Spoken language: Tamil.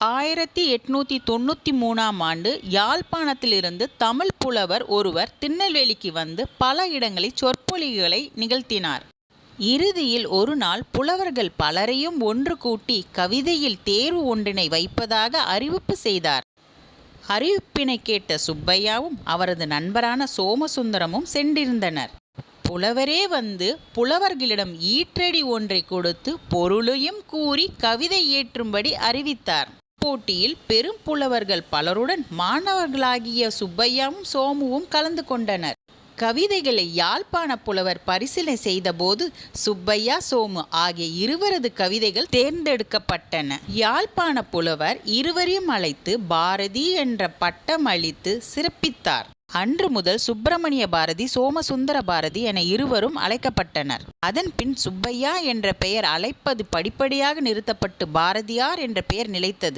ஆயிரத்தி எட்நூத்தி தொண்ணூற்றி மூணாம் ஆண்டு யாழ்ப்பாணத்திலிருந்து தமிழ் புலவர் ஒருவர் திருநெல்வேலிக்கு வந்து பல இடங்களில் சொற்பொழிகளை நிகழ்த்தினார். இறுதியில் ஒரு நாள் புலவர்கள் பலரையும் ஒன்று கூட்டி கவிதையில் தேர்வு ஒன்றினை வைப்பதாக அறிவிப்பு செய்தார். அறிவிப்பினை கேட்ட சுப்பையாவும் அவரது நண்பரான சோமசுந்தரமும் சென்றிருந்தனர். புலவரே வந்து புலவர்களிடம் ஈற்றடி ஒன்றை கொடுத்து பொருளையும் கூறி கவிதை ஏற்றும்படி அறிவித்தார். போட்டியில் பெரும் புலவர்கள் பலருடன் மாணவர்களாகிய சுப்பையாவும் சோமுவும் கலந்து கொண்டனர். கவிதைகளை யாழ்ப்பாண புலவர் பரிசீலனை செய்தபோது சுப்பையா சோமு ஆகிய இருவரது கவிதைகள் தேர்ந்தெடுக்கப்பட்டன. யாழ்ப்பாண புலவர் இருவரையும் அழைத்து பாரதி என்ற பட்டம் அளித்து சிறப்பித்தார். அன்று முதல் சுப்பிரமணிய பாரதி சோமசுந்தர பாரதி என இருவரும் அழைக்கப்பட்டனர். அதன் பின் சுப்பையா என்ற பெயர் அழைப்பது படிப்படியாக நிறுத்தப்பட்டு பாரதியார் என்ற பெயர் நிலைத்தது.